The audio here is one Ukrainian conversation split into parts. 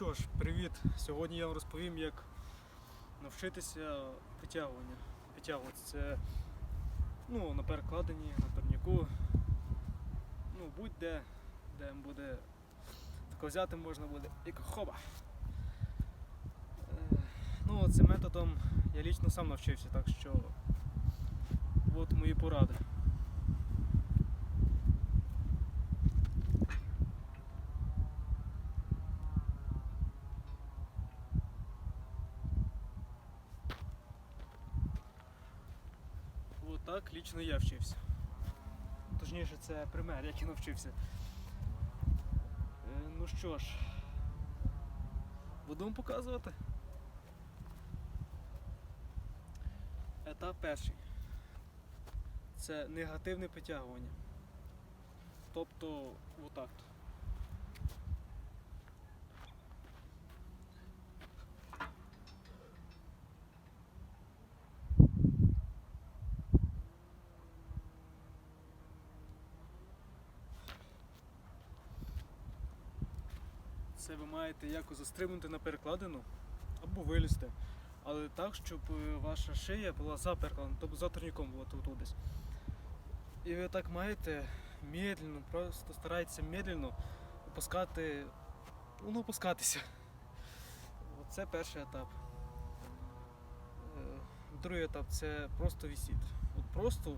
що ж, привіт! Сьогодні я вам розповім, як навчитися притягування. Притягуватися це ну, на перекладині, на турніку. Ну, будь-де, де буде тако взяти можна буде і хоба. Е, Ну, цим методом я лічно сам навчився, так що от мої поради. От так лічно я вчився. Точніше, це пример, як я навчився. Е, Ну що ж, вам показувати. Етап перший. Це негативне притягування. Тобто отак. -то. Це ви маєте якось застрибнути на перекладину або вилізти. Але так, щоб е, ваша шия була за перекладом, тобто за турніком була тут десь. І ви так маєте медленно, просто старайтеся медленно опускати, ну, опускатися. Оце перший етап. Е, Другий етап це просто висіти. От просто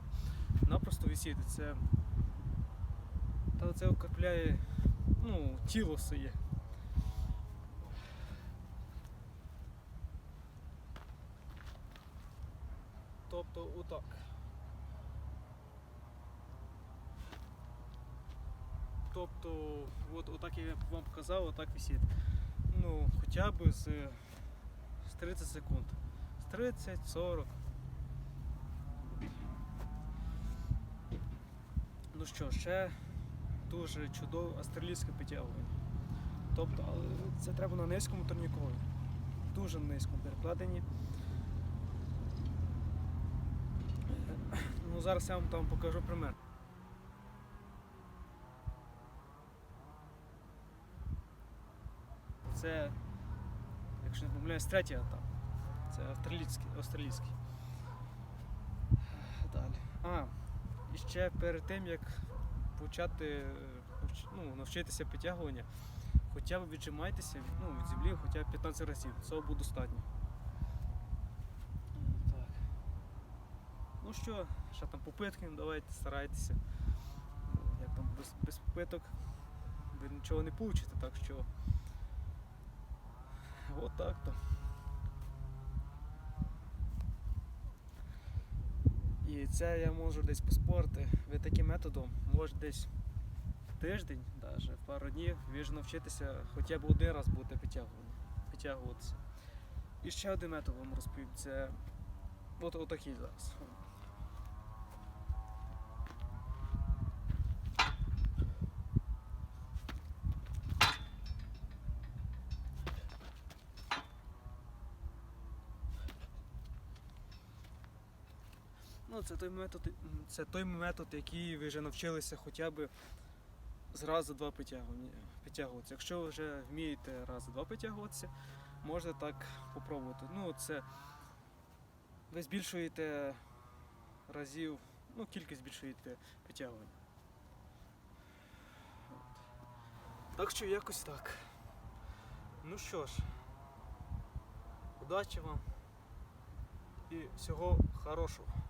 напросто висіти. Це, та це укріпляє ну, тіло своє. Тобто отак. Тобто, от, отак я вам показав, отак висить. Ну, хоча б з, з 30 секунд. З 30-40. Ну що, ще дуже чудове австралійське підтягування. Тобто, але це треба на низькому турнікові. Дуже низькому перекладенні. Ну, зараз я вам там покажу пример. Це, якщо не помиляюсь, третій етап. Це австралійський. австралійський. Далі. А, і ще перед тим, як почати ну, навчитися підтягування, хоча б віджимайтеся ну, від землі хоча б 15 разів. Цього буде достатньо. Ну що, ще там попитки, ну, давайте старайтеся. Як там без, без попиток ви нічого не получите, так що от так то. І це я можу десь поспорити. Ви таким методом може десь тиждень, навіть пару днів, ж навчитися хоча б один раз будете підтягувати, підтягуватися. І ще один метод вам розповім. Це от отакий зараз. Це той метод, це той метод, який ви вже навчилися хоча б зразу два підтягуватися. Якщо ви вже вмієте раз два підтягуватися, можна так попробувати. Ну, це ви збільшуєте разів, ну, кількість збільшуєте підтягування. Так що якось так. Ну що ж, удачі вам і всього хорошого.